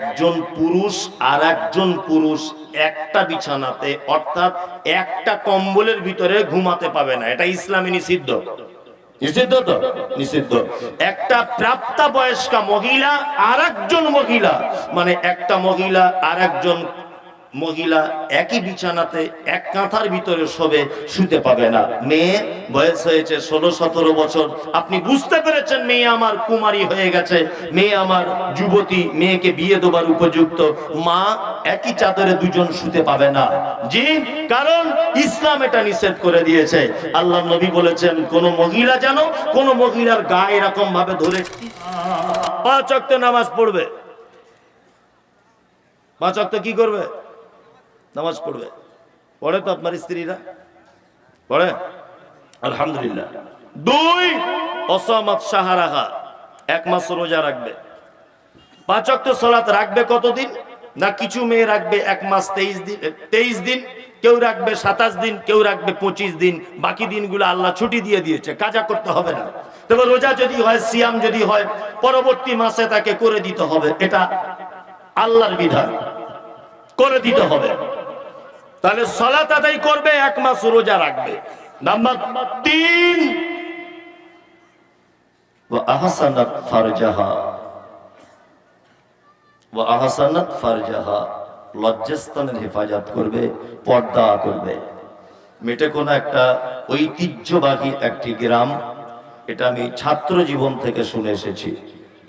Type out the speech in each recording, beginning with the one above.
একজন পুরুষ আর একজন পুরুষ একটা বিছানাতে, অর্থাৎ একটা কম্বলের ভিতরে ঘুমাতে পাবে না। এটা ইসলামী নিষিদ্ধ। নিষিদ্ধ তো? নিষিদ্ধ। একটা প্রাপ্তা বয়স্কা মহিলা আর একজন মহিলা। মানে একটা মহিলা আর একজন মহিলা একই বিছানাতে এক কাঁথার ভিতরে শোবে, শুতে পাবে না। মেয়ে, বয়স হয়েছে ষোলো, সতেরো বছর। আপনি বুঝতে পেরেছেন, মেয়ে আমার কুমারী হয়ে গেছে। মেয়ে আমার যুবতী, মেয়েকে বিয়ে দেবার উপযুক্ত। মা একই চাদরে দুজন শুতে পাবে না। জি, কারণ ইসলাম এটা নিষেধ করে দিয়েছে। আল্লাহ নবী বলেছেন, কোন মহিলা যেন কোন মহিলার গায়ে এরকম ভাবে ধরে পাঁচ অক্ত নামাজ পড়বে। পাঁচ অক্ত কি করবে? নামাজ পড়বে। পড়ে তো আপনার স্ত্রীরা? পড়ে? আলহামদুলিল্লাহ। দুই, অসমাত সাহারাহা এক মাস রোজা রাখবে। পাঁচ অক্ট সলাত রাখবে কতদিন? না কিছু মেয়ে রাখবে এক মাস তেইশ দিন তেইশ দিন, কেউ রাখবে সাতাশ দিন, কেউ রাখবে পঁচিশ দিন। বাকি দিনগুলো আল্লাহ ছুটি দিয়ে দিয়েছে, কাজা করতে হবে না। তবে রোজা যদি হয়, সিয়াম যদি হয়, পরবর্তী মাসে তাকে করে দিতে হবে। এটা আল্লাহর বিধান। করে দিতে হবে। তাহলে সলাত আদায় করবে, এক মাস রোজা রাখবে। নাম্বার তিন হেফাজত করবে করবে। মেটে কোনো একটা ঐতিহ্যবাহী একটি গ্রাম, এটা আমি ছাত্র জীবন থেকে শুনে এসেছি।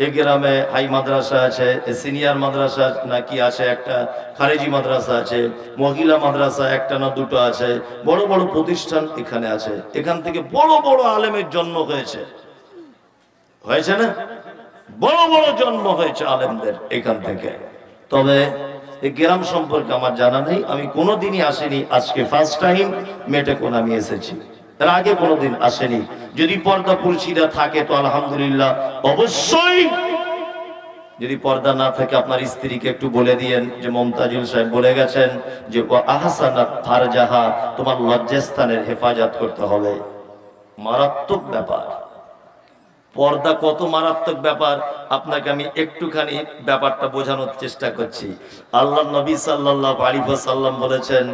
এই গ্রামে হাই মাদ্রাসা আছে সিনিয়র মাদ্রাসা নাকি আছে একটা খারেজি মাদ্রাসা আছে, মহিলা মাদ্রাসা একটা না দুটো আছে, বড় বড় প্রতিষ্ঠান এখানে আছে। এখান থেকে বড় বড় আলেমের জন্ম হয়েছে। হয়েছে না? বড় বড় জন্ম হয়েছে আলেমদের এখান থেকে। তবে এই গ্রাম সম্পর্কে আমার জানা নেই, আমি কোনোদিনই আসিনি। আজকে ফার্স্ট টাইম মেটে কোন আমি এসেছি। তার আগে কোনোদিন আসেনি। যদি পর্দা পুরুষিরা থাকে তো আলহামদুলিল্লাহ। অবশ্যই যদি পর্দা না থাকে, আপনার স্ত্রীকে একটু বলে দিয়েন যে মমতাজুল সাহেব বলে গেছেন যে ও আহসানাত ফারজাহা, তোমার লজ্জাস্থানের হেফাজত করতে হবে। মারাত্মক ব্যাপার। পর্দা কত মারাত্মক ব্যাপার, আপনাকে আমি একটুখানি ব্যাপারটা বোঝানোর চেষ্টা করছি। আল্লাহ নবী সাল্লাহ আলী সাল্লাম বলেছেন,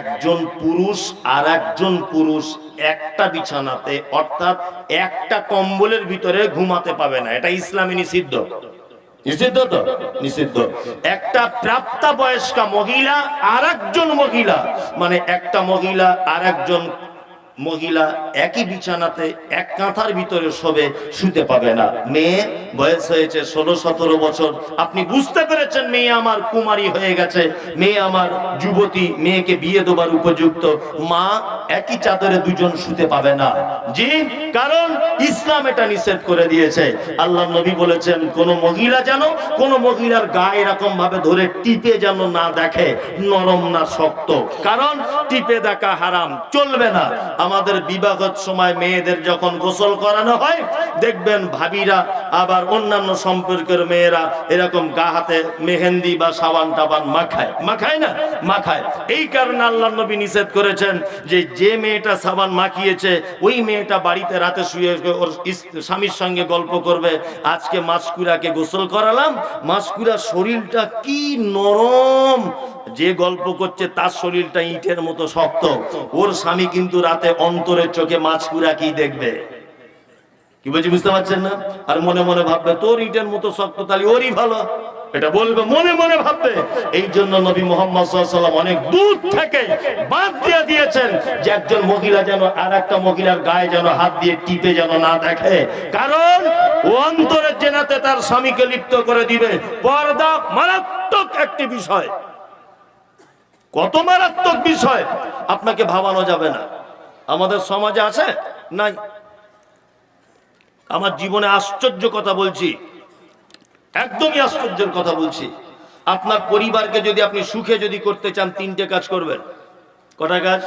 একজন পুরুষ আর একজন পুরুষ একটা বিছানাতে, অর্থাৎ একটা কম্বলের ভিতরে ঘুমাতে পাবে না। এটা ইসলামী নিষিদ্ধ। নিষিদ্ধ তো? নিষিদ্ধ। একটা প্রাপ্তা বয়স্কা মহিলা আর একজন মহিলা মানে একটা মহিলা আর একজন মহিলা একই বিছানাতে এক কাঁথার ভিতরে শোবে, শুতে পাবে না। মেয়ে, বয়স হয়েছে ষোলো, সতেরো বছর। আপনি বুঝতে পেরেছেন, মেয়ে আমার কুমারী হয়ে গেছে। মেয়ে আমার যুবতী, মেয়েকে বিয়ে দেবার উপযুক্ত। মা একই চাদরে দুজন শুতে পাবে না। জি, কারণ ইসলাম এটা নিষেধ করে দিয়েছে। আল্লাহ নবী বলেছেন, কোন মহিলা যেন কোন মহিলার গায়ে এরকম ভাবে ধরে টিপে যেন না দেখে, নরম না শক্ত। কারণ টিপে দেখা হারাম, চলবে না। আমাদের বিবাহের সময় মেয়েদের যখন গোসল করানো হয়, দেখবেন ভাবিরা, আবার অন্যান্য সম্পর্কের মেয়েরা এরকম গা হাতে মেহেন্দি বা সাবান টাবান মাখায়। মাখায় না? মাখায়। এই কারণে আল্লাহ নবী নিষেধ করেছেন যে যে মেয়েটা সাবান মাখিয়েছে, ওই মেয়েটা বাড়িতে রাতে শুয়ে ওর স্বামীর সঙ্গে গল্প করবে, আজকে মাসকুরাকে গোসল করালাম, মাসকুরার শরীরটা কি নরম! যে গল্প করছে তার শরীরটা ইটের মতো শক্ত। ওর স্বামী কিন্তু রাতে অন্তরের চোখে মাছকুরা কি দেখবে? কি বলছি, বুঝতে পারছেন না? আর মনে মনে ভাববে, তোর ইটের মতো শক্ত তাহলে ওরই ভালো। এটা বলবে, মনে মনে ভাববে। এই জন্য নবী মোহাম্মদ অনেক দূর থেকে বাদ দিয়ে দিয়েছেন যে একজন মহিলা যেন আর একটা মহিলার গায়ে যেন হাত দিয়ে টিপে যেন না দেখে। কারণ অন্তরের জেনাতে তার স্বামীকে লিপ্ত করে দিবে। পর্দা মারাত্মক একটি বিষয়। কত মারাত্মক বিষয়। আপনাকে ভাবানো যাবে না। আমাদের সমাজে আছে? নাই। আমার জীবনে আশ্চর্য কথা বলছি। একদমই আশ্চর্যের কথা বলছি। আপনার পরিবারকে যদি আপনি সুখে যদি করতে চান, তিনটে কাজ করবেন। কটা কাজ?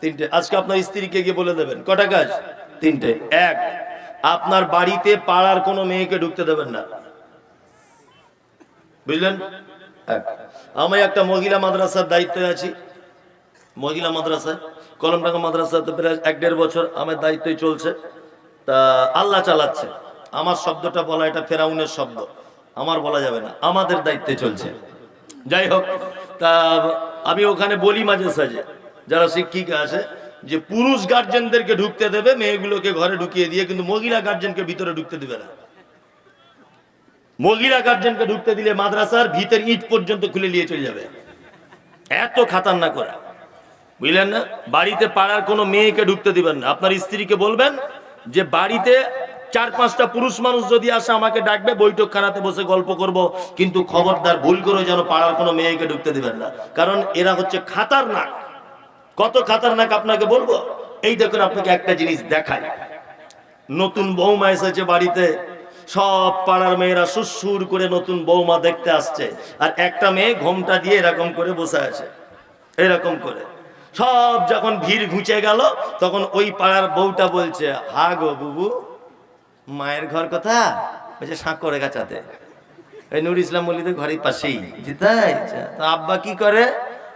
তিনটে। আজকে আপনার স্ত্রীকে গিয়ে বলে দেবেন, কটা কাজ? তিনটে। এক, আপনার বাড়িতে পাড়ার কোনো মেয়েকে ঢুকতে দেবেন না। বুঝলেন? আমি একটা মহিলা মাদ্রাসার দায়িত্বে আছি। মহিলা মাদ্রাসায়? কলমডাঙ্গা মাদ্রাসাতে প্রায় এক দেড় বছর আমার দায়িত্বই চলছে। তা আল্লাহ চালাচ্ছে। আমার শব্দটা বলা এটা ফেরাউনের শব্দ। আমার বলা যাবে না। আমাদের দায়িত্বে চলছে। যাই হোক, তা আমি ওখানে বলি মাঝে সাঝে, যারা শিক্ষিকা আছে, যে পুরুষ গার্জেনদেরকে ঢুকতে দেবে, মেয়েগুলোকে ঘরে ঢুকিয়ে দিয়ে, কিন্তু মহিলা গার্জেনকে ভিতরে ঢুকতে দেবে না। মহিলা গার্জেনকে ঢুকতে দিলে মাদ্রাসার ভিতর ইট পর্যন্ত খুলে নিয়ে চলে যাবে। এত খাতারনা করা বুঝলেন না? বাড়িতে পাড়ার কোনো মেয়েকে ঢুকতে দিবেন না। আপনার স্ত্রীকে বলবেন যে, বাড়িতে চার পাঁচটা পুরুষ মানুষ যদি আসে, আমাকে ডাকবে, বৈঠক খানাতে বসে গল্প করব। কিন্তু খবরদার ভুল করে যেন পাড়ার কোনো মেয়েকে ঢুকতে দিবেন না। কারণ এরা হচ্ছে খাতারনাক। কত খাতারনাক আপনাকে বলব? এই দেখুন, আপনাকে একটা জিনিস দেখায় নতুন বৌমা এসেছে বাড়িতে। সব পাড়ার মেয়েরা সুসুর করে নতুন বৌমা দেখতে আসছে। আর একটা মেয়ে ঘোমটা দিয়ে এরকম করে বসে আছে। এরকম করে। সব যখন ভিড় ঘুচে গেল তখন ওই পাড়ার বউটা বলছে হা গো বুবু মায়ের ঘর কথা? বলছে সাঁকড়ে গাছাতে। এই নুর ইসলাম মল্লিদের ঘরের পাশেই। যে তাই? আচ্ছা, তো আব্বা কি করে?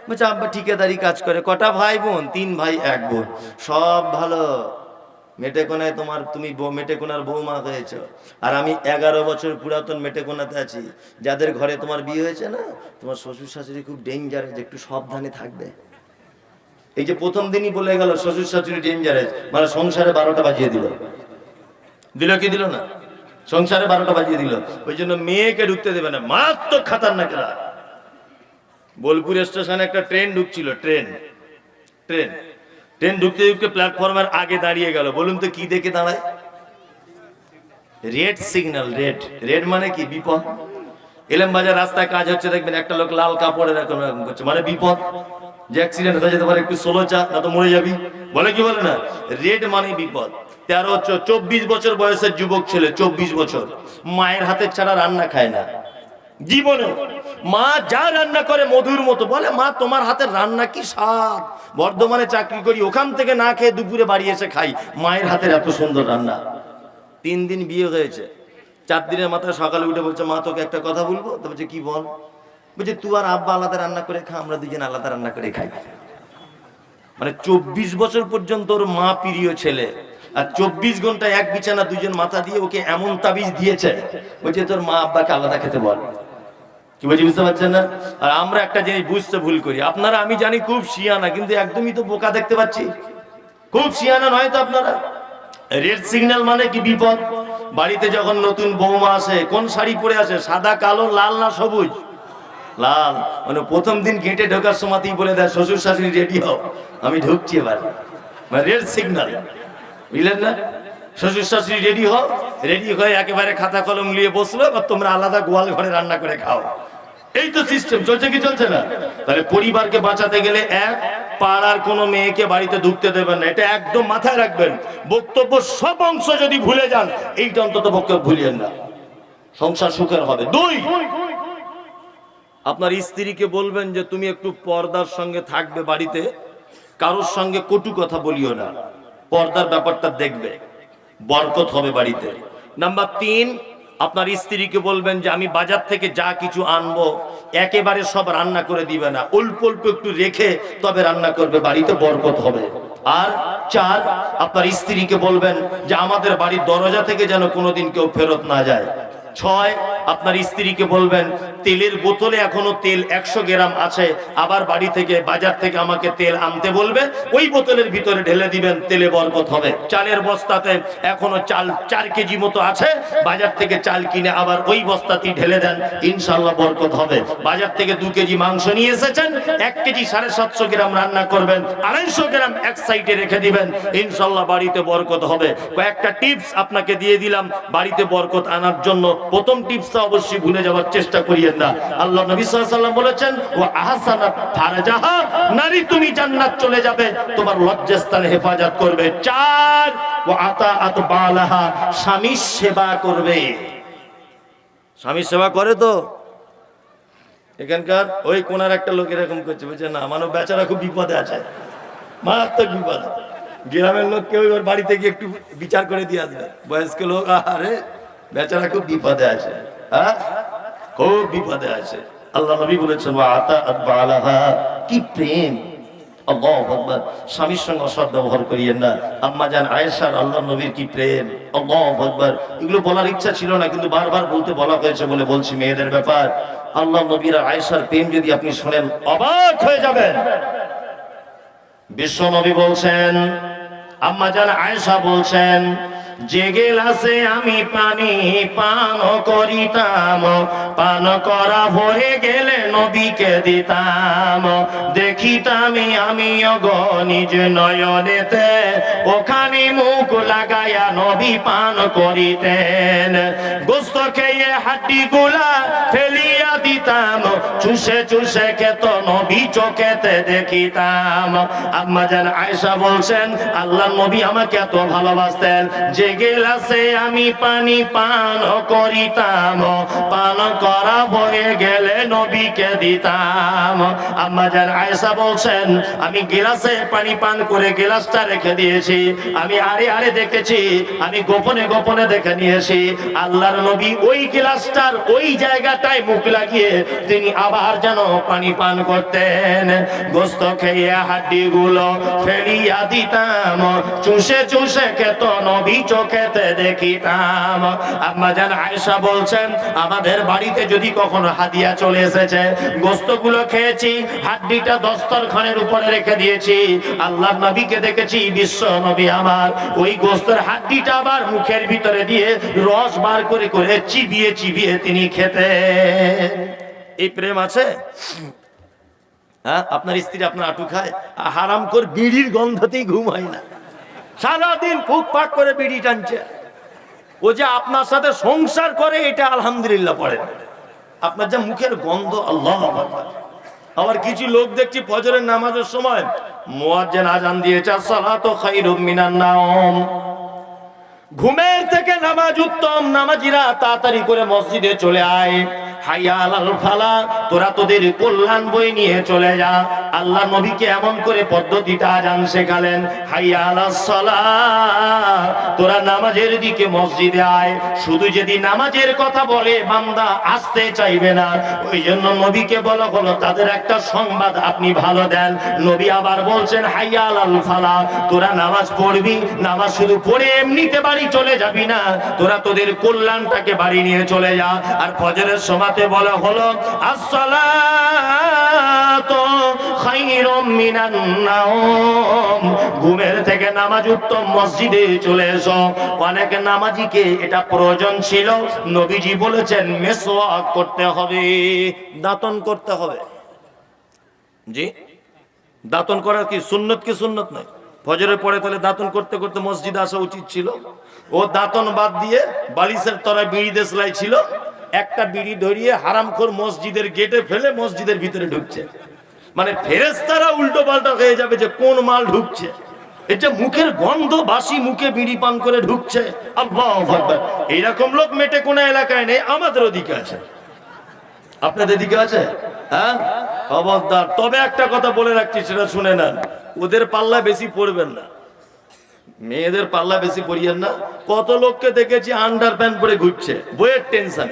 বলছে আব্বা ঠিকাদারি কাজ করে। কটা ভাই বোন? তিন ভাই এক বোন। সব ভালো। মেটেকোনায় তোমার তুমি মেটেকোনার বৌমা হয়েছ। আর আমি এগারো বছর পুরাতন মেটেকোনাতে আছি। যাদের ঘরে তোমার বিয়ে হয়েছে না তোমার শ্বশুর শাশুড়ি খুব ডেঞ্জারেস একটু সাবধানে থাকবে। এই যে প্রথম দিনই বলে গেল, শ্বশুর শাশুড়ি ডেঞ্জারেস মানে সংসারে বারোটা বাজিয়ে দিল। দিল কি দিল না? সংসারে বারোটা বাজিয়ে দিল। ওই জন্য মেয়েকে ঢুকতে দেবে না। মারাত্মক খাতারনাকেরা বোলপুর স্টেশনে একটা ট্রেন ঢুকছিল, ট্রেন। ট্রেন। ট্রেন ঢুকতে ঢুকতে প্ল্যাটফর্মের আগে দাঁড়িয়ে গেল। বলুন তো কি দেখে দাঁড়ায়? Red signal, red. রেড মানে কি? বিপদ। এলেম বাজার রাস্তায় কাজ হচ্ছে, দেখবেন একটা লোক লাল কাপড়ে এরকম করছে। মানে বিপদ। যে অ্যাক্সিডেন্ট হয়ে যেতে পারে, একটু সোলো চা না তো মরে যাবি। বলে কি বলে না? রেড মানে বিপদ। তেরো চব্বিশ বছর বয়সের যুবক ছেলে, চব্বিশ বছর। মায়ের হাতের ছাড়া রান্না খায় না। জীবনে মা যা রান্না করে মধুর মতো, বলে, মা, তোমার হাতের রান্না কি স্বাদ? বর্ধমানে চাকরি করি, ওখান থেকে না খেয়ে দুপুরে বাড়ি এসে খাই। মায়ের হাতের এত সুন্দর রান্না। তিন দিন বিয়ে হয়েছে। চার দিনের মাথায় সকালে উঠে বলছে, মা, তোকে একটা কথা বলব? তো বলছে, কি বল? বলছে তুই আর আব্বা আলাদা রান্না করে খা, আমরা দুজন আলাদা রান্না করে খাই। মানে চব্বিশ বছর পর্যন্ত ওর মা প্রিয় ছেলে, আর চব্বিশ ঘণ্টা এক বিছানা দুজন মাথা দিয়ে ওকে এমন তাবিজ দিয়েছে বলছে তোর মা আব্বাকে আলাদা খেতে বল। কি বলছি, বুঝতে পারছেন না? আর আমরা একটা জিনিস বুঝতে ভুল করি। আপনারা, আমি জানি খুব শিয়ানা, কিন্তু একদমই তো বোকা দেখতে পাচ্ছি। খুব শিয়ানা নয় তো আপনারা? রেড সিগন্যাল মানে কি বিপদ? বাড়িতে যখন নতুন বৌমা আসে, কোন শাড়ি পরে আসে, সাদা, কালো, লাল না সবুজ? লাল। মানে প্রথম দিন গেটে ঢোকার সময়তেই বলে দেয় শ্বশুর শাশুড়ি রেডি হও। আমি ঢুকছি এবার। মানে রেড সিগন্যাল বুঝলেন না? শ্বশুর শাশুড়ি রেডি হও রেডি হয়ে একেবারে খাতা কলম নিয়ে বসল, এবার তোমরা আলাদা গোয়াল ঘরে রান্না করে খাও। এই তো সিস্টেম চলছে কি চলছে না? তাহলে পরিবারকে বাঁচাতে গেলে এক, পাড়ার কোনো মেয়েকে বাড়িতে ঢুকতে দেবেন না। এটা একদম মাথায় রাখবেন। বক্তব্য সব অংশ যদি ভুলে যান, এইটা অন্তত বক্তব্য ভুলিয়েন না। সংসার সুখের হবে। দুই আপনার স্ত্রীকে বলবেন যে তুমি একটু পর্দার সঙ্গে থাকবে বাড়িতে, কারোর সঙ্গে কটু কথা বলিও না। পর্দার ব্যাপারটা দেখবে, বরকত হবে বাড়িতে। নাম্বার তিন, আপনার স্ত্রীকে বলবেন যে আমি বাজার থেকে যা কিছু আনব, একেবারে সব রান্না করে দিবে না। অল্প অল্প একটু রেখে তবে রান্না করবে, বাড়িতে বরকত হবে। আর চার, আপনার স্ত্রীকে বলবেন যে আমাদের বাড়ির দরজা থেকে যেন কোনোদিন কেউ ফেরত না যায়। ছয়, আপনার স্ত্রীকে বলবেন, তেলের বোতলে এখনও তেল একশো গ্রাম আছে, আবার বাড়ি থেকে, বাজার থেকে আমাকে তেল আনতে বলবে, ওই বোতলের ভিতরে ঢেলে দিবেন, তেলে বরকত হবে। চালের বস্তাতে এখনও চাল, চার কেজি মতো আছে, বাজার থেকে চাল কিনে আবার ওই বস্তাতেই ঢেলে দেন ইনশাল্লাহ বরকত হবে। বাজার থেকে দু কেজি মাংস নিয়ে এসেছেন, এক কেজি সাড়ে সাতশো গ্রাম রান্না করবেন, আড়াইশো গ্রাম এক সাইডে রেখে দিবেন ইনশাল্লাহ বাড়িতে বরকত হবে। কয়েকটা টিপস আপনাকে দিয়ে দিলাম, বাড়িতে বরকত আনার জন্য প্রথম টিপসটা অবশ্যই ভুলে যাওয়ার চেষ্টা করিয়েন না। আল্লাহ নবী ওয়াসাল্লাম বলেছেন ও আহসানাত ফারজাহা নারী তুমি জান্নাত চলে যাবে, তোমার লজ্জাস্থানে হেফাজত করবে। চার ও আতাআত বালাহা স্বামীর সেবা করবে। স্বামীর সেবা করে তো। এখানকার ওই কোনার একটা লোক এরকম করছে, বলছে, না, মানব বেচারা খুব বিপদে আছে। মারাত্মক বিপদ। গ্রামের লোক কেউ বাড়িতে গিয়ে একটু বিচার করে দিয়ে আসবে। বয়স্ক লোক আরে বেচারা খুব বিপদে আছে হ্যাঁ? খুব বিপদে আছে। আল্লাহ নবী বলেছেন কি প্রেম। স্বামীর সঙ্গে অসৎ ব্যবহার করিয়েন না। আম্মা জান আয়েশার আল্লাহ নবীর কি প্রেম। আকবার। এগুলো বলার ইচ্ছা ছিল না, কিন্তু বারবার বলতে বলা হয়েছে বলে বলছি, মেয়েদের ব্যাপার। আল্লাহ নবীর আয়েশার প্রেম যদি আপনি শোনেন, অবাক হয়ে যাবেন। বিশ্ব নবী বলছেন, আম্মা জান আয়েশা বলছেন যে গেলাসে আমি পানি পান করিতাম, পান করা হয়ে গেলে নবীকে দিতাম। দেখিতাম আমি অগ নিজ নয়নেতে, ওখানে মুখ লাগায়া নবী পান করিতেন। গোস্ত খেয়ে হাড্ডি গুলা ফেলিয়া দিতাম, চুষে চুষে খেত নবী চোখেতে দেখিতাম। আম্মা জান আয়েশা বলছেন আল্লাহ নবী আমাকে এত ভালোবাসতেন যে গেলাসে আমি পানি পান করিতাম। পান করা হয়ে গেলে নবীকে দিতাম। আম্মা জান আয়েশা বলছেন, আমি গিলাসে পানি পান করে গিলাসটা রেখে দিয়েছি। আমি আরে আরে দেখেছি, আমি গোপনে গোপনে দেখে নিয়েছি। আল্লাহর নবী ওই গিলাসটার ওই জায়গাটায় মুখ লাগিয়ে তিনি আবার যেন পানি পান করতেন। গোস্ত খেয়ে হাড্ডি গুলো ফেলিয়া দিতাম। চুষে চুষে খেত নবী চোখেতে দেখিতাম। আম্মা জান আয়েশা বলছেন, আমাদের বাড়িতে যদি কখনো হাদিয়া চলে এসেছে গোস্তগুলো খেয়েছি, হাড্ডিটা দস্তরখানের উপরে রেখে দিয়েছি। আল্লাহ নবীকে দেখেছি, বিশ্ব নবী আমার। ওই গোস্তের হাড্ডিটা আবার মুখের ভিতরে দিয়ে রস বার করে করে চিবিয়ে চিবিয়ে তিনি খেতে এই প্রেম আছে? হ্যাঁ আপনার স্ত্রী আপনার আটু খায় হারাম করে বিড়ির গন্ধতেই ঘুম হয় না। সারাদিন ফুক পাক করে বিড়ি টানছে। ও যে আপনার সাথে সংসার করে, এটা আলহামদুলিল্লাহ পড়ে আপনার যে মুখের গন্ধ, আল্লাহ আবার কিছু লোক দেখছি ফজরের নামাজের সময়, মুয়াজ্জিন আজান দিয়েছে সালাতু খায়রুম মিনান নাওম। ঘুমের থেকে নামাজ উত্তম, নামাজিরা তাড়াতাড়ি করে মসজিদে চলে আয়। হাইয়া আলাল ফালা, তোরা তোদের কল্যাণ বই নিয়ে চলে যা। আল্লাহ এমন করে পদ্ধতিটা আজান শেখালেন সালা, তোরা নামাজের দিকে মসজিদে আয়। শুধু যদি নামাজের কথা বলে, বান্দা আসতে চাইবে না। ওই জন্য নবীকে বলা হলো, তাদের একটা সংবাদ আপনি ভালো দেন। নবী আবার বলছেন হাইয়া আলাল ফালা, তোরা নামাজ পড়বি, নামাজ শুধু পড়ে এমনিতে বাড়ি চলে যাবি না। তোরা তোদের কল্যাণটাকে বাড়ি নিয়ে চলে যা। আর ফজরের সমাতে বলা হলো, আসসালাতু দাঁতন করতে হবে। জি? দাঁতন করা কি সুন্নত কি সুন্নত নয়? ফজরের পরে তাহলে দাঁতন করতে করতে মসজিদে আসা উচিত ছিল। ও দাঁতন বাদ দিয়ে বালিশের তলায় বিড়ি দেশলাই ছিল। একটা বিড়ি ধরিয়ে হারামখোর মসজিদের গেটে ফেলে মসজিদের ভিতরে ঢুকছে। মানে ফেরেস্তারা উল্টো পাল্টা হয়ে যাবে যে কোন মাল ঢুকছে। এটা মুখের গন্ধ, বাসি মুখে বিড়ি পান করে ঢুকছে। এইরকম লোক মেটে কোন এলাকায় নেই, আমাদের ওদিকে আছে। আপনাদের দিকে আছে? হ্যাঁ? খবরদার। তবে একটা কথা বলে রাখছি, সেটা শুনে নেন। ওদের পাল্লা বেশি পড়বেন না। মেয়েদের পাল্লা বেশি পড়িয়েন না। কত লোককে দেখেছি আন্ডার প্যান্ট পরে ঘুরছে। বইয়ের টেনশন।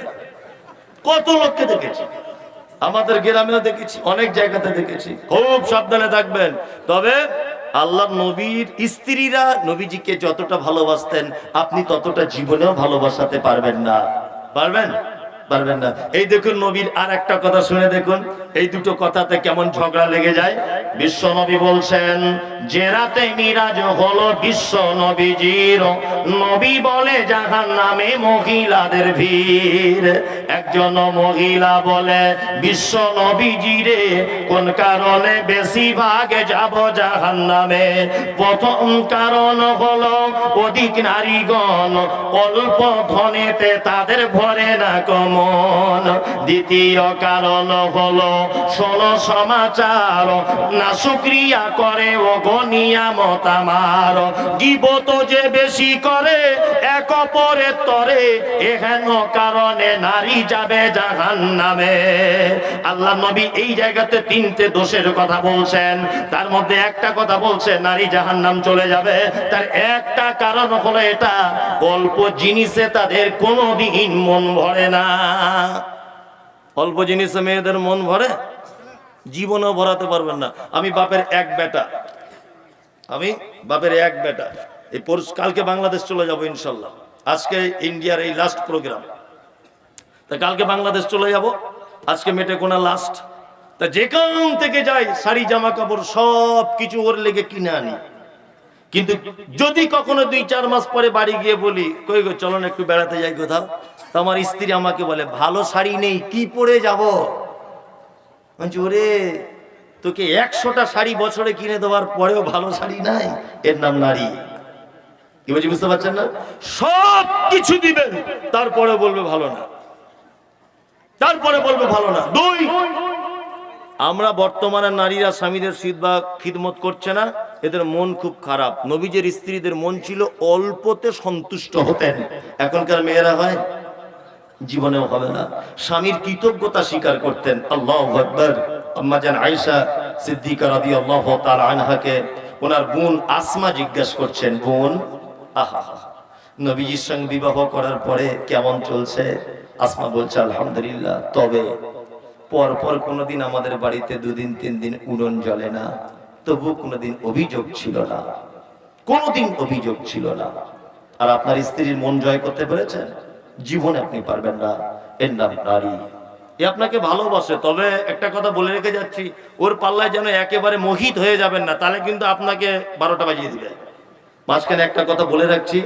কত লোককে দেখেছি। আমাদের গ্রামেও দেখেছি, অনেক জায়গাতে দেখেছি। খুব সাবধানে থাকবেন। তবে আল্লাহ নবীর স্ত্রীরা নবীজিকে যতটা ভালোবাসতেন, আপনি ততটা জীবনেও ভালোবাসাতে পারবেন না। পারবেন? পারবেন না। এই দেখুন নবীর আর একটা কথা শুনে দেখুন। এই দুটো কথাতে কেমন ঝগড়া লেগে যায়? বিশ্ব নবী বলছেন, যে রাতে মিরাজ হলো বিশ্ব নবীজির, নবী বলে জাহান নামে মহিলাদের ভিড়। একজন মহিলা বলে, বিশ্ব নবীজিরে কোন কারণে বেশি ভাগে যাব জাহান নামে? প্রথম কারণ হলো অধিক নারীগণ অল্প ধনেতে তাদের ভরে না কমন দ্বিতীয় কারণ হলো, ষোলো সমাচার। না শুক্রিয়া করে ও গনিয়ামত আমার। গিবত যে বেশি করে, এক অপরের তরে এহেন কারণে নারী যাবে জাহান নামে আল্লাহ নবী এই জায়গাতে তিনটে দোষের কথা বলছেন। তার মধ্যে একটা কথা বলছে, নারী জাহান নাম চলে যাবে। তার একটা কারণ হলো এটা, অল্প জিনিসে তাদের কোনোদিন মন ভরে না। অল্প জিনিসে মেয়েদের মন ভরে জীবনও ভরাতে পারবেন না। আমি বাপের এক বেটা। আমি বাপের এক বেটা। এই পরশু কালকে বাংলাদেশ চলে যাব ইনশাল্লাহ। আজকে ইন্ডিয়ার এই লাস্ট প্রোগ্রাম তা কালকে বাংলাদেশ চলে যাব। আজকে মেটে কোনা লাস্ট তা যেখান থেকে যাই, শাড়ি, জামা কাপড়, সব কিছু ওর লেগে কিনে আনি। কিন্তু যদি কখনো দুই চার মাস পরে বাড়ি গিয়ে বলি, কই গো, চলো না একটু বেড়াতে যাই কোথাও? তো আমার স্ত্রী আমাকে বলে, ভালো শাড়ি নেই, কি পরে যাব? বলছি, ওরে, তোকে একশোটা শাড়ি বছরে কিনে দেওয়ার পরেও ভালো শাড়ি নাই। এর নাম নারী। কি বলছি, বুঝতে পারছেন না? সব কিছু দিবেন তারপরে বলবে ভালো না। তারপরে বলবে ভালো না। দুই, আমরা বর্তমানে নারীরা স্বামীদের শীত বা খিদমত করছে না, এদের মন খুব খারাপ। নবীজের স্ত্রীদের মন ছিল অল্পতে সন্তুষ্ট হতেন। এখনকার মেয়েরা হয় জীবনেও হবে না। স্বামীর কৃতজ্ঞতা স্বীকার করতেন। আল্লাহ আকবর। আম্মা জান আয়েশা সিদ্দিকা রাদিয়াল্লাহু তাআলা আনহাকে ওনার বোন আসমা জিজ্ঞাসা করছেন, বোন, আহা, নবীজির সঙ্গে বিবাহ করার পরে কেমন চলছে? আসমা বলছে, আলহামদুলিল্লাহ, তবে পর পর কোনোদিন আমাদের বাড়িতে দুদিন, তিন দিন উড়ন জ্বলে না। তবু কোনোদিন অভিযোগ ছিল না। কোনোদিন অভিযোগ ছিল না। আর আপনার স্ত্রীর মন জয় করতে পেরেছেন? জীবনে আপনি পারবেন না। এর নাম নারী। এ আপনাকে ভালোবাসে, তবে একটা কথা বলে রেখে যাচ্ছি, ওর পাল্লায় যেন একেবারে মোহিত হয়ে যাবেন না, তাহলে কিন্তু আপনাকে বারোটা বাজিয়ে দিবে। মাঝখানে একটা কথা বলে রাখছি,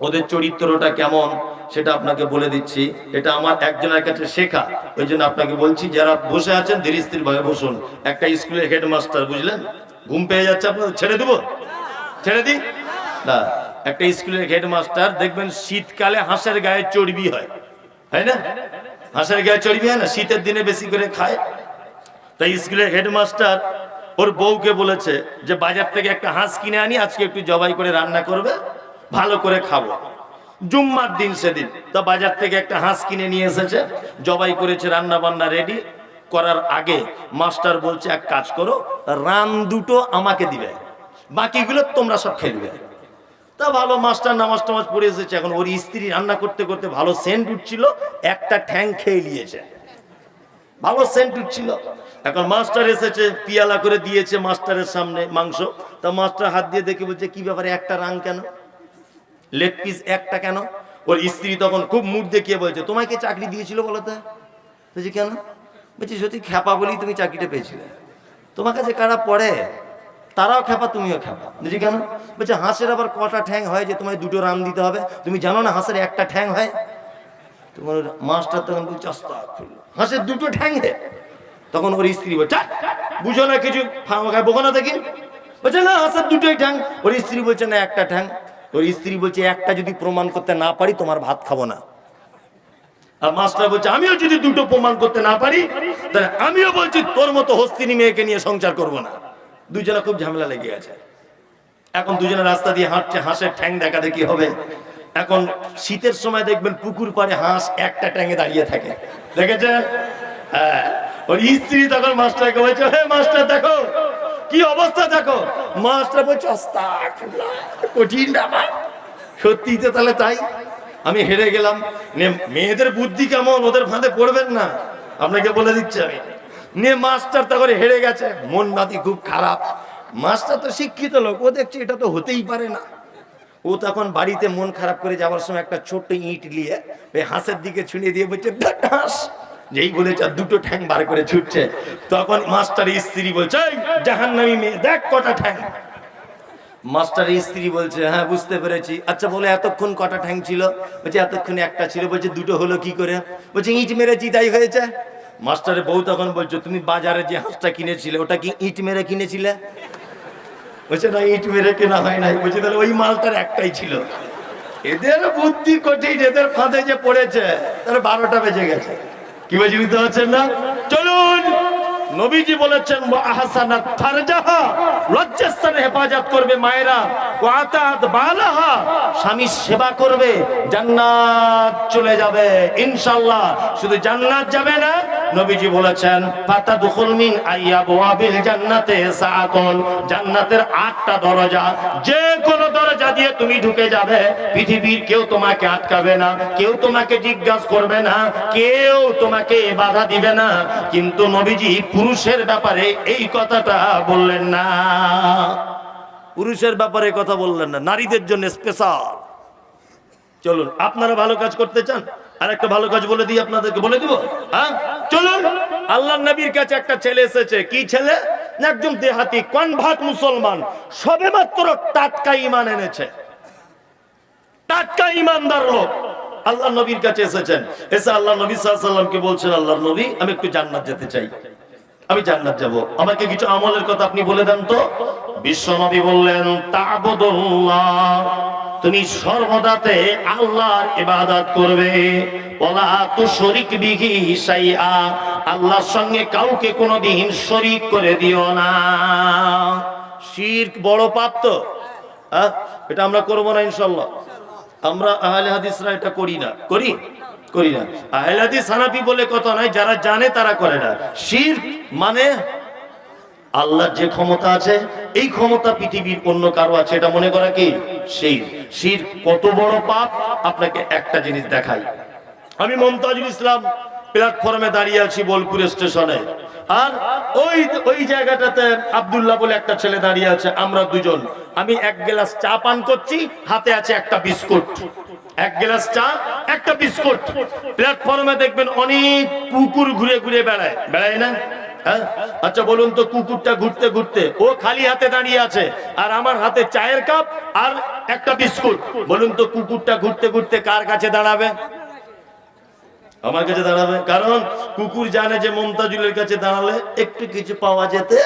ওদের চরিত্রটা কেমন সেটা আপনাকে বলে দিচ্ছি, এটা আমার একজনের কাছে শেখা, ওই জন্য আপনাকে বলছি, যারা বসে আছেন, ধীরে স্থির ভাবে বসুন। একটা স্কুলের হেডমাস্টার, বুঝলেন? ঘুম পেয়ে যাচ্ছে আপনার ছেড়ে দেবো? ছেড়ে দিই? না। একটা স্কুলের হেডমাস্টার দেখবেন শীতকালে হাঁসের গায়ে চর্বি হয়। তাই না? হাঁসের গায়ে চর্বি হয় না? শীতের দিনে বেশি করে খায়। তাই স্কুলের হেডমাস্টার ওর বউকে বলেছে যে, বাজার থেকে একটা হাঁস কিনে আনি, আজকে একটু জবাই করে রান্না করবে, ভালো করে খাব। জুম্মার দিন সেদিন। তা বাজার থেকে একটা হাঁস কিনে নিয়ে এসেছে, জবাই করেছে রান্না বান্না রেডি। করার আগে মাস্টার বলছে, এক কাজ করো, রান দুটো আমাকে দিবে, বাকিগুলো তোমরা সব খেলবে তা ভালো, মাস্টার নামাজ টামাজ পড়ে এসেছে। এখন ওর স্ত্রী রান্না করতে করতে ভালো সেন্ট উঠছিল, একটা ঠ্যাং খেয়ে নিয়েছে। ভালো সেন্ট উঠছিল। এখন মাস্টার এসেছে, পিয়ালা করে দিয়েছে মাস্টারের সামনে মাংস। তা মাস্টার হাত দিয়ে দেখে বলছে, কি ব্যাপারে, একটা রাং কেন? লেগ পিস একটা কেন? ওর স্ত্রী তখন খুব মুখ দেখিয়ে বলছে তোমাকে চাকরি দিয়েছিল বলো তো? বলছি, কেন? বলছি, সত্যি খ্যাপা বলি তুমি চাকরিটা পেয়েছিলে। তোমার কাছে কারা পড়ে? তারাও খেপা তুমিও খেপা বুঝি কেন? বলছে, হাঁসের আবার কটা ঠ্যাং হয় যে তোমায় দুটো রান দিতে হবে? তুমি জানো না হাঁসের একটা ঠ্যাং হয়? তোমার মাস্টার তখন বলছে। হাঁসের দুটো ঠ্যাং হে। তখন ওর স্ত্রী বলছে বুঝো না কিছু বোকা না দেখি? বলছে, না, হাঁসের দুটোই ঠ্যাং। ওর স্ত্রী বলছে, না, একটা ঠ্যাং। ওর স্ত্রী বলছে, একটা যদি প্রমাণ করতে না পারি, তোমার ভাত খাব না। আর মাস্টার বলছে, আমিও যদি দুটো প্রমাণ করতে না পারি, তাহলে আমিও বলছি, তোর মতো হস্তিনী মেয়েকে নিয়ে সংসার করব না। দুজনে খুব ঝামেলা লেগে গেছে এখন দুজনে রাস্তা দিয়ে হাঁটছে, হাঁসের ঠ্যাং দেখা দেখি হবে। এখন শীতের সময় দেখবেন পুকুর পাড়ে হাঁস একটা ট্যাঙে দাঁড়িয়ে থাকে। দেখেছেন? হ্যাঁ। ওর স্ত্রী তখন মাস্টারকে বলছে, হে মাস্টার, দেখো, কি অবস্থা দেখো? মাস্টার বলছে কঠিন ব্যাপার। সত্যি তো তাহলে তাই। আমি হেরে গেলাম। মেয়েদের বুদ্ধি কেমন? ওদের ফাঁদে পড়বেন না। আপনাকে বলে দিচ্ছি আমি। নিয়ে মাস্টার তখন হেরে গেছে। মন নাতি খুব খারাপ। মাস্টার তো শিক্ষিত লোক, ও দেখছে এটা তো হতেই পারে না। ও তখন বাড়িতে মন খারাপ করে যাওয়ার সময় একটা ছোট্ট ইট নিয়ে ওই হাঁসের দিকে ছুঁড়ে দিয়ে বলছে, "দেখ হাঁস! যেই বলেছে দুটো ঠ্যাং বার করে ছুটছে। তখন মাস্টার স্ত্রী বলছে জাহান নামি মেয়ে, দেখ কটা ঠ্যাং। মাস্টার স্ত্রী বলছে হ্যাঁ বুঝতে পেরেছি। আচ্ছা বলে, এতক্ষণ কটা ঠ্যাং ছিল? বলছে, এতক্ষণ একটা ছিল। বলছে, দুটো হলো কি করে? বলছে, ইট মেরেছি তাই হয়েছে। মাস্টারের বউ তখন বলছো, তুমি বাজারে যে হাঁসটা কিনেছিলে, ওটা কি ইট মেরে কিনেছিলে? বলছে, না, ইট মেরে কেনা হয় নাই। বলছে, তাহলে ওই মালটার একটাই ছিল। এদের বুদ্ধি কঠিন, এদের ফাঁদে যে পড়েছে, তাহলে বারোটা বেজে গেছে। কি বলছি, বুঝতে পারছেন না? চলুন, নবীজি বলেছেন আহসানাত ফারজাহা লজ্জাস্থানে হেফাজত করবে মায়েরা। ওয়াতাত বালাহা স্বামীর সেবা করবে, জান্নাত চলে যাবে, ইনশাআল্লাহ। শুধু জান্নাত যাবে না নবীজি বলেছেন পাতা দুখুল মিন আইয়াবওয়াবিল জান্নাতে সাআতুন। জান্নাতের আটটা দরজা যে কোন দরজা দিয়ে তুমি ঢুকে যাবে, পৃথিবীর কেউ তোমাকে আটকাবে না, কেউ তোমাকে জিজ্ঞাসা করবে না, কেউ তোমাকে বাধা দিবে না। কিন্তু নবীজি পুরুষের ব্যাপারে এই কথাটা বললেন না। পুরুষের ব্যাপারে কথা বললেন না, নারীদের জন্য স্পেশাল চলুন, আপনারা ভালো কাজ করতে চান? আর একটা ভালো কাজ বলে দিই আপনাদেরকে, বলে দিব? হ্যাঁ? চলুন। আল্লাহ নবীর কাছে একটা ছেলে এসেছে। কি ছেলে? একজন দেহাতি, কনভার্ট মুসলমান। সবে মাত্র টাটকা ইমান এনেছে। টাটকা ইমানদার লোক। আল্লাহ নবীর কাছে এসেছেন। এসে আল্লাহ নবী সাল্লামকে বলছেন, আল্লাহর নবী, আমি একটু জান্নাত যেতে চাই। আমি জান্নাত যাব। আমাকে কিছু আমলের কথা আপনি বলে দেন তো? বিশ্ব নবী বললেন, তাবদুল্লাহ। তুমি সর্বদাতে আল্লাহর ইবাদত করবে। ওলা তু শরিক বিহি সাইয়া আল্লাহর সঙ্গে কাউকে কোনোদিন শরিক করে দিও না। শিরক বড় পাপ তো। হ্যাঁ? এটা আমরা করব না ইনশাল্লাহ আমরা আহলে হাদিসরা এটা করি না। করি? করি না। আহলে হাদিস হানাফি বলে কথা নয় যারা জানে তারা করে না। শির মানে আল্লাহর যে ক্ষমতা আছে, এই ক্ষমতা পৃথিবীর অন্য কারও আছে, এটা মনে করা কি? শির। শির কত বড় পাপ? আপনাকে একটা জিনিস দেখাই। আমি মমতাজুল ইসলাম প্ল্যাটফর্মে দাঁড়িয়ে আছি বোলপুর স্টেশনে। আর ওই ওই জায়গাটাতে আব্দুল্লাহ বলে একটা ছেলে দাঁড়িয়ে আছে, আমরা দুজন। আমি এক গ্লাস চা পান করছি, হাতে আছে একটা বিস্কুট। এক গ্লাস চা, একটা বিস্কুট। প্ল্যাটফর্মে দেখবেন অনেক কুকুর ঘুরে ঘুরে বেড়ায়। বেড়ায় না? হ্যাঁ? আচ্ছা বলুন তো কুকুরটা ঘুরতে ঘুরতে, ও খালি হাতে দাঁড়িয়ে আছে, আর আমার হাতে চায়ের কাপ আর একটা বিস্কুট। বলুন তো কুকুরটা ঘুরতে ঘুরতে কার কাছে দাঁড়াবে? আমার কাছে দাঁড়াবে? কারণ কুকুর জানে যে মমতাজুলের কাছে দাঁড়ালে একটু কিছু পাওয়া যেতে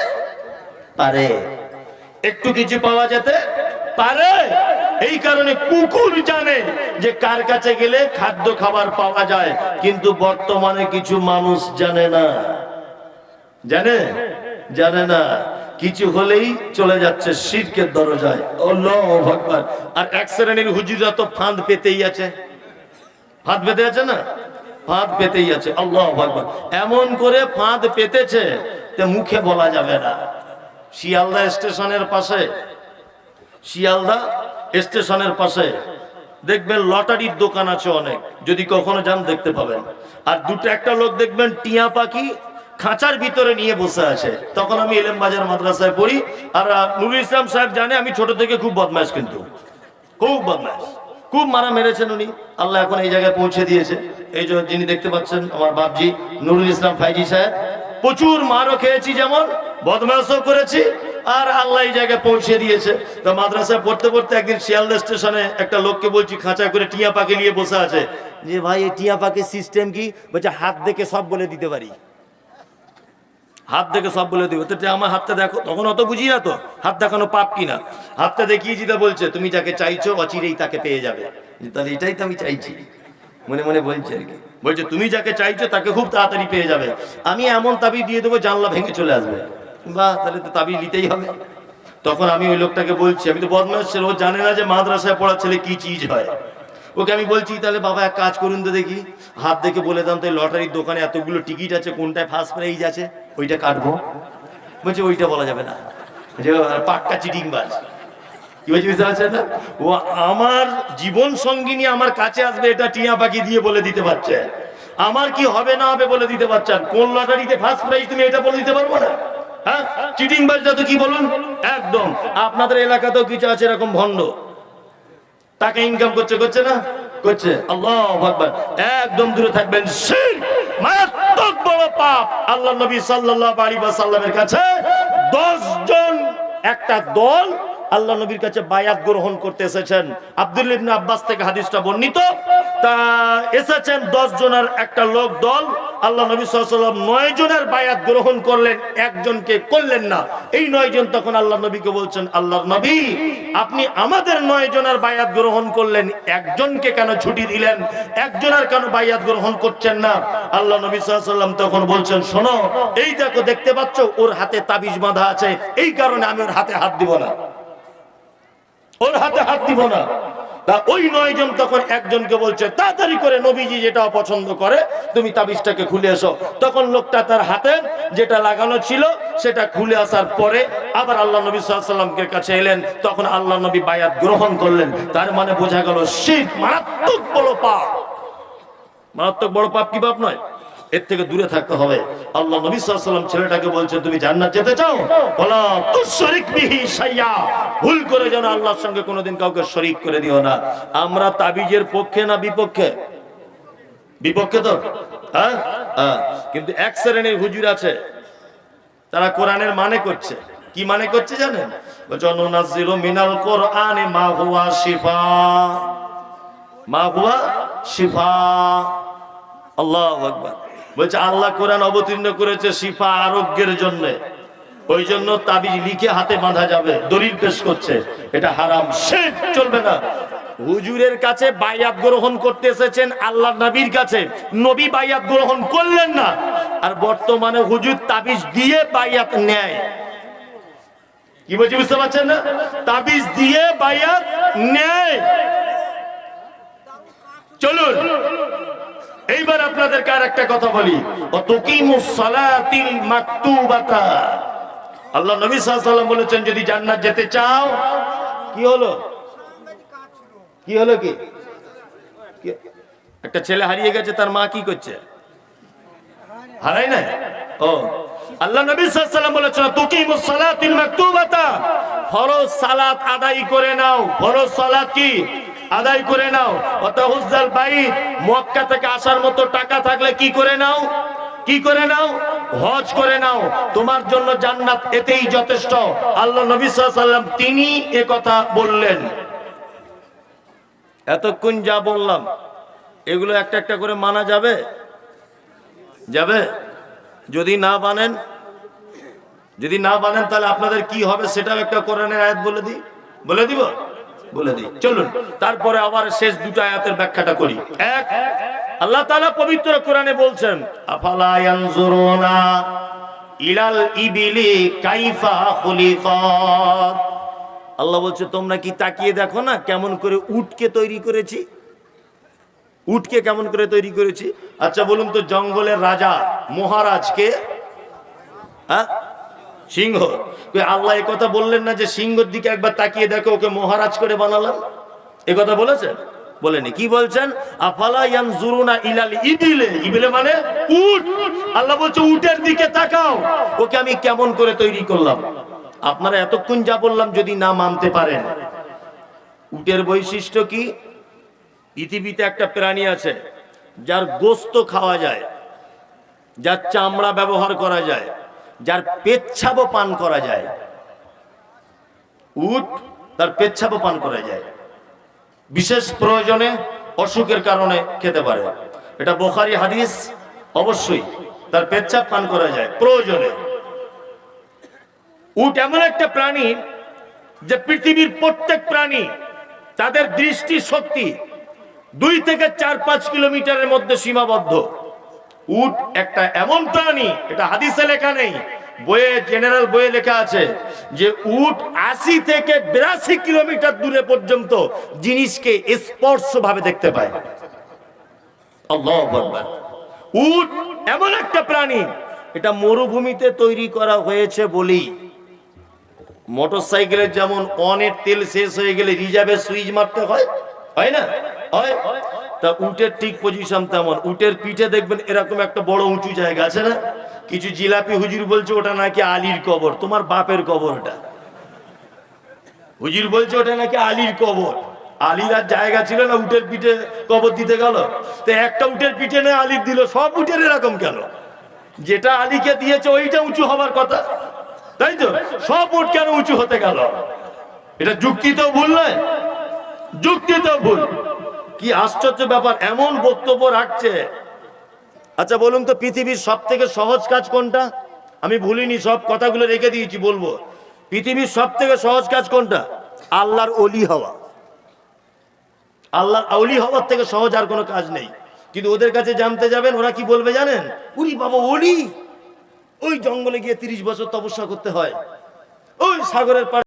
পারে। একটু কিছু পাওয়া যেতে পারে। এই কারণে কুকুর জানে যে কার কাছে গেলে খাদ্য খাবার পাওয়া যায়, কিন্তু বর্তমানে কিছু মানুষ জানে না। জানে? জানে না। কিছু হলেই চলে যাচ্ছে শিরকের দরজায়। আল্লাহু আকবার। আর এক শ্রেণির হুজুরা তো ফাঁদ পেতেই আছে। ফাঁদ পেতে আছে না? ফাঁদ পেতেই আছে। আল্লাহ ভগবান এমন করে ফাঁদ পেতেছে তে মুখে বলা যাবে না। শিয়ালদা স্টেশনের পাশে। শিয়ালদা স্টেশনের পাশে। দেখবেন লটারির দোকান আছে অনেক। যদি কখনো যান দেখতে পাবেন। আর দুটো একটা লোক দেখবেন টিয়া পাখি খাঁচার ভিতরে নিয়ে বসে আছে। তখন আমি এলেম বাজার মাদ্রাসায় পড়ি। আর নুরুল ইসলাম সাহেব জানে, আমি ছোট থেকে খুব বদমাস কিন্তু। খুব বদমাস খুব মারা মেরেছেন উনি। আল্লাহ এখন এই জায়গায় পৌঁছে দিয়েছে। এই জন্য যিনি দেখতে পাচ্ছেন, আমার বাপজি নুরুল ইসলাম ফাইজি সাহেব। প্রচুর মারও খেয়েছি যেমন বদমাসও করেছি, আর আল্লাহ এই জায়গায় পৌঁছে দিয়েছে। তো মাদ্রাসায় পড়তে পড়তে একদিন শিয়ালদা স্টেশনে একটা লোককে বলছি, খাঁচা করে টিয়া পাখি নিয়ে বসে আছে। যে ভাই, এই টিয়া পাখির সিস্টেম কি? বলছে, হাত দেখে সব বলে দিতে পারি। হাত দেখে সব বলে দিবে। তো আমার হাতটা দেখো, তখন অত বুঝি না তো, হাত দেখানো পাপ কিনা? হাতটা দেখিয়ে জিদা বলছে, তুমি যাকে চাইছো, অচিরেই তাকে পেয়ে যাবে। তাহলে এটাই তো আমি চাইছি। মনে মনে বলছে আর কি। বলছে, তুমি যাকে চাইছো, তাকে খুব তাড়াতাড়ি পেয়ে যাবে। আমি এমন তাবি দিয়ে দেবো, জানলা ভেঙে চলে আসবে। বা তাহলে তো তাবি নিতেই হবে। তখন আমি ওই লোকটাকে বলছি, আমি তো বদমাস ছিল, ও জানে না যে মাদ্রাসায় পড়া ছেলে কি চিজ হয়। ওকে আমি বলছি, তাহলে বাবা, এক কাজ করুন তো দেখি। হাত দেখে বলে দাম তো এই লটারির দোকানে এতগুলো টিকিট আছে, কোনটায় ফার্স্ট প্রাইজ আছে? ওইটা কাটবো। বলছে, ওইটা বলা যাবে না। যে পাক্কা চিটিং বাজ কি বলছি না? ও, আমার জীবন সঙ্গিনী আমার কাছে আসবে, এটা টিয়া পাখি দিয়ে বলে দিতে পারছে। আমার কি হবে না হবে বলে দিতে পারছেন কোন লটারিতে ফার্স্ট প্রাইজ তুমি এটা বলে দিতে পারব না? হ্যাঁ? চিটিং বাজটা তো কি বলুন? একদম। আপনাদের এলাকাতেও কিছু আছে এরকম ভণ্ড। টাকা ইনকাম করছে করছে না? করছে। আল্লাহ আকবার। একদম দূরে থাকবেন। শিরক মারাত্মক বড় পাপ আল্লাহ নবী সাল্লাল্লাহু আলাইহি ওয়াসাল্লামের কাছে 10 জন, একটা দল আল্লাহ নবীর কাছে বায়াত গ্রহণ করতে এসেছেন। আব্দুল ইবনে আব্বাস থেকে হাদিসটা বর্ণিত। তা এসেছেন 10 জনের একটা লোক দল আল্লাহ নবী ওয়াসাল্লাম নয় জনের বায়াত গ্রহণ করলেন, একজনকে করলেন না। এই নয় জন তখন আল্লাহ নবীকে বলছেন আল্লাহর নবী, আপনি আমাদের নয় জনের বায়াত গ্রহণ করলেন, একজনকে কেন ছুটি দিলেন? একজনের কেন বায়াত গ্রহণ করছেন না? আল্লাহ নবী ওয়াসাল্লাম তখন বলছেন, শোনো, এই দেখো, দেখতে পাচ্ছ, ওর হাতে তাবিজ বাঁধা আছে, এই কারণে আমি ওর হাতে হাত দিব না। ওর হাতে হাত দিব না। তা ওই নয়জন তখন একজনকে বলছে, তাড়াতাড়ি করে নবীজি যেটা অপছন্দ করে, তুমি তাবিজটাকে খুলে এসো। তখন লোকটা তার হাতে যেটা লাগানো ছিল, সেটা খুলে আসার পরে আবার আল্লাহ নবী সাল্লামকে কাছে এলেন। তখন আল্লাহ নবী বায়াত গ্রহণ করলেন। তার মানে বোঝা গেল শীত মারাত্মক বড় পাপ। মারাত্মক বড় পাপ কি পাপ নয়? এর থেকে দূরে থাকতে হবে। আল্লাহ নবী সাল্লাম ছেলেটাকে বলছে, তুমি জান্নাত যেতে চাও? বলা তুশরিক বিহি শাইয়া। ভুল করে যেন আল্লাহর সঙ্গে কোনোদিন কাউকে শরিক করে দিও না। আমরা তাবিজের পক্ষে না বিপক্ষে? বিপক্ষে তো? হ্যাঁ? হ্যাঁ। কিন্তু এক শ্রেণির হুজুর আছে, তারা কোরআনের মানে করছে। কি মানে করছে জানেন? অনুনাজ্জিলু মিনাল কোরআনে মা হুয়া শিফা। মা হুয়া শিফা। আল্লাহ আকবার। বলছে, আল্লাহ কোরআন অবতীর্ণ করেছে শিফা আরোগ্যের জন্য। ওই জন্য তাবিজ লিখে হাতে বাঁধা যাবে, দলিল পেশ করছে। এটা হারাম, সে চলবে না। হুজুরের কাছে বাইয়াত গ্রহণ করতে এসেছেন আল্লাহ নবীর কাছে। নবী বাইয়াত গ্রহণ করলেন না। আর বর্তমানে হুজুর তাবিজ দিয়ে বাইয়াত নেয়। কি বলছি, বুঝতে পারছেন না? তাবিজ দিয়ে বাইয়াত নেয়। চলুন। এইবার আপনাদেরকে আর একটা কথা বলি। আল্লাহ নবী ওয়াসাল্লাম বলেছেন, যদি জান্নাত যেতে চাও, কি হলো? কি হলো কি? একটা ছেলে হারিয়ে গেছে, তার মা কি করছে? হারাই নাই? ও। আল্লাহ নবী ওয়াসাল্লাম বলেছেন তুকিমুস সালাতিল মাকতুবাতা। ফরজ সালাত আদায় করে নাও। ফরজ সালাত কি? আদায় করে নাও। অতহুজ্জাল বাইত মক্কা থেকে আসার মতো টাকা থাকলে কি করে নাও? কি করে নাও? হজ করে নাও। তোমার জন্য জান্নাত এতেই যথেষ্ট। আল্লাহ নবী ওয়াসাল্লাম তিনি এ কথা বললেন। এতক্ষণ যা বললাম, এগুলো একটা একটা করে মানা যাবে? যাবে? যদি না বানেন যদি না বানেন তাহলে আপনাদের কি হবে সেটাও একটা কোরআনের আয়াত বলে দিই। বলে দিব? বলে দিই। চলুন, তারপরে আবার শেষ দুটো আয়াতের ব্যাখ্যাটা করি। এক, আল্লাহ তাআলা পবিত্র কোরআনে বলছেন, আফালা ইয়ানজুরুনা ইলাল ইবিলি কাইফা খুলিকাত আল্লাহ বলছে, তোমরা কি তাকিয়ে দেখো না কেমন করে উটকে তৈরি করেছি? উটকে কেমন করে তৈরি করেছি? আচ্ছা বলুন তো, জঙ্গলের রাজা, মহারাজকে হ্যাঁ সিংহ। আল্লাহ এই কথা বললেন না যে সিংহর দিকে একবার তাকিয়ে দেখো, ওকে মহারাজ করে বানালাম? এ কথা বলেছেন? বলেনি। কি বলছেন? আফালা ইয়ানজুরুনা ইলাল ইবিলে। ইবিলে মানে উট। আল্লাহ বলছে, উটের দিকে তাকাও। ওকে আমি কেমন করে তৈরি করলাম? আপনারা এতক্ষণ যা বললাম যদি না মানতে পারেন। উটের বৈশিষ্ট্য কি? পৃথিবীতে একটা প্রাণী আছে, যার গোস্ত খাওয়া যায়, যার চামড়া ব্যবহার করা যায় যার পেচ্ছাবও পান করা যায়। উট তার পেচ্ছাবও পান করা যায়। বিশেষ প্রয়োজনে অসুখের কারণে খেতে পারে। এটা বোখারি হাদিস, অবশ্যই তার পেচ্ছাপ পান করা যায়। প্রয়োজনে। উট এমন একটা প্রাণী যে পৃথিবীর প্রত্যেক প্রাণী তাদের দৃষ্টি শক্তি দুই থেকে চার পাঁচ কিলোমিটারের মধ্যে সীমাবদ্ধ। উট একটা এমন প্রাণী, এটা হাদিসে লেখা নেই, বইয়ে জেনারেল বইয়ে লেখা আছে যে উট আশি থেকে বিরাশি কিলোমিটার দূরে পর্যন্ত জিনিসকে স্পর্শ ভাবে দেখতে পায়। উট এমন একটা প্রাণী, এটা মরুভূমিতে তৈরি করা হয়েছে বলেই। মোটর সাইকেলের যেমন অনের তেল শেষ হয়ে গেলে রিজার্ভে সুইচ মারতে হয় হয় না? হয়। তা উটের ঠিক পজিশন তেমন। উটের পিঠে দেখবেন এরকম একটা বড় উঁচু জায়গা আছে না? কিছু জিলাপি হুজুর বলছে ওটা নাকি আলীর কবর। তোমার বাপের কবর ওটা। হুজুর বলছে ওটা নাকি আলীর কবর। আলীর আর জায়গা ছিল না, উটের পিঠে কবর দিতে গেল। তো একটা উটের পিঠে না আলীর দিল? সব উটের এরকম কেন? যেটা আলীকে দিয়েছে, ওইটা উঁচু হবার কথা। তাই তো? সব উট কেন উঁচু হতে গেল? এটা যুক্তি তো ভুল নয়। যুক্তি তো ভুল। কি আশ্চর্য ব্যাপার, এমন বক্তব্য রাখছে। আচ্ছা বলুন তো, পৃথিবীর সব থেকে সহজ কাজ কোনটা? আমি ভুলিনি, সব কথাগুলো রেখে দিয়েছি, বলব। পৃথিবীর সব থেকে সহজ কাজ কোনটা? আল্লাহর অলি হওয়া। আল্লাহর অলি হওয়ার থেকে সহজ আর কোনো কাজ নেই। কিন্তু ওদের কাছে জানতে যাবেন, ওরা কি বলবে জানেন? উরি বাবা অলি ওই জঙ্গলে গিয়ে তিরিশ বছর তপস্যা করতে হয়। ওই সাগরের